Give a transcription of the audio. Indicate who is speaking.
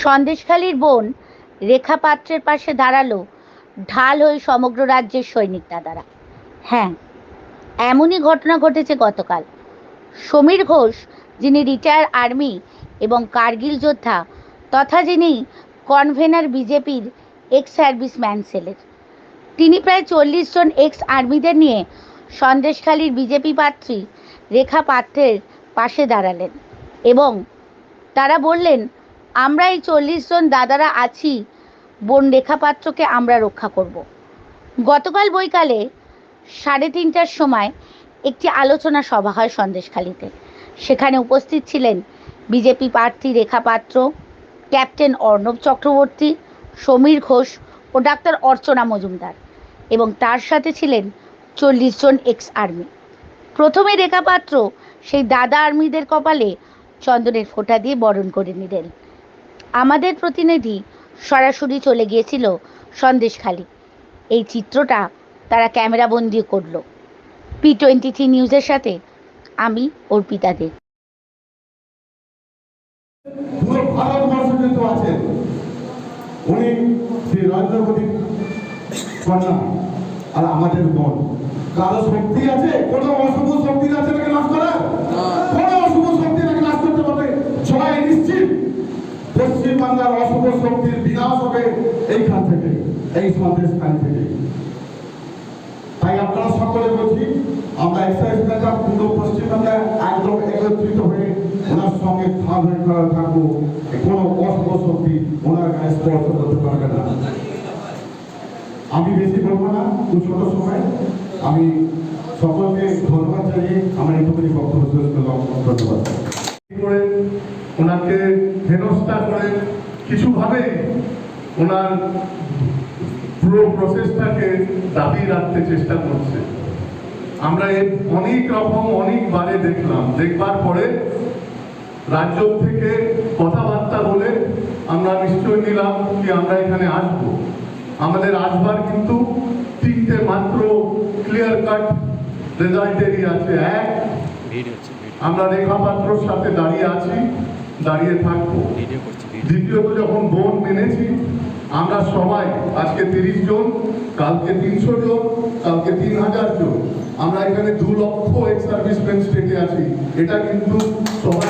Speaker 1: সন্দেশখালীর বোন রেখা পাত্রের পাশে দাঁড়াল, ঢাল হয়ে সমগ্র রাজ্যের সৈনিক দাদারা হ্যাঁ এমনই ঘটনা ঘটেছে গতকাল। সমীর ঘোষ, যিনি রিটায়ার আর্মি এবং কার্গিল যোদ্ধা, তথা যিনি কনভেনার বিজেপির এক্স সার্ভিসম্যান সেলের। তিনি প্রায় চল্লিশ জন এক্স আর্মিদের নিয়ে সন্দেশখালীর বিজেপি প্রার্থী রেখা পাত্রের পাশে দাঁড়ালেন এবং তারা বললেন আমরা এই চল্লিশ জন দাদারা আছি, বোন রেখা পাত্রকে আমরা রক্ষা করব। গতকাল বৈকালে সাড়ে তিনটার সময় একটি আলোচনা সভা হয় সন্দেশখালীতে। সেখানে উপস্থিত ছিলেন বিজেপি প্রার্থী রেখা পাত্র ক্যাপ্টেন অর্ণব চক্রবর্তী, সমীর ঘোষ ও ডাক্তার অর্চনা মজুমদার এবং তার সাথে ছিলেন চল্লিশ জন এক্স আর্মি প্রথমে রেখা পাত্র সেই দাদা আর্মিদের কপালে চন্দনের ফোঁটা দিয়ে বরণ করে নিলেন। আমাদের প্রতিনিধি সরাসরি চলে গিয়েছিল সন্দেশখালী। এই চিত্রটা তারা ক্যামেরাবন্দি করল। পি টোয়েন্টি থ্রি নিউজের সাথে আমি অর্পিতা দে।
Speaker 2: পুরো ভারতবর্ষ কিন্তু আছেন উনি শ্রী নরেন্দ্র মোদী কন্যা আর আমাদের বোন কারও শক্তি আছে? কোনো অশুভ শক্তি আছে নাকি নাশ করার? কোনো অশুভ শক্তি নাকি নাশ করতে পারবে জয় নিশ্চিত বাংলার অশুভ শক্তির বিনাশ হবে এইখান থেকে, এই সন্দেশ খান থেকে। তাই আপনারা সকলে বলছি, আমরা এক্সাইজ নেতা পুরো পশ্চিমবাংলায় একদম একত্রিত হয়ে ওনার সঙ্গে থাল করা থাকব। কোনো অশুভ শক্তি ওনার গায়ে স্পর্শ করতে পারবে না। আমি বেশি বলব না, খুব ছোট সময়। আমি সকলকে ধন্যবাদ জানিয়ে আমার এইটুকুনি বক্তব্য শেষ করলাম। ধন্যবাদ।
Speaker 3: ওনাকে হেনস্থা করে কিছুভাবে ওনার পুরো প্রসেসটাকে দাবি রাখতে চেষ্টা করছে। আমরা এর অনেক রকম অনেকবারে দেখলাম। দেখবার পরে রাজ্য থেকে কথাবার্তা বলে আমরা নিশ্চয় নিলাম কি আমরা এখানে আসব। আমাদের আসবার কিন্তু তিনটে মাত্র ক্লিয়ার কাট রেজাল্টেরই আছে। এক আমরা রেখা পাত্রর সাথে দাঁড়িয়ে আছি। দাঁড়িয়ে থাকব। দ্বিতীয়ত যখন বোন মেনেছি আমরা সবাই আজকে তিরিশ জন কালকে তিনশো জন কালকে তিন হাজার জন। আমরা এখানে দু লক্ষ এক্স সার্ভিসম্যান স্টেটে আছি। এটা কিন্তু সবাই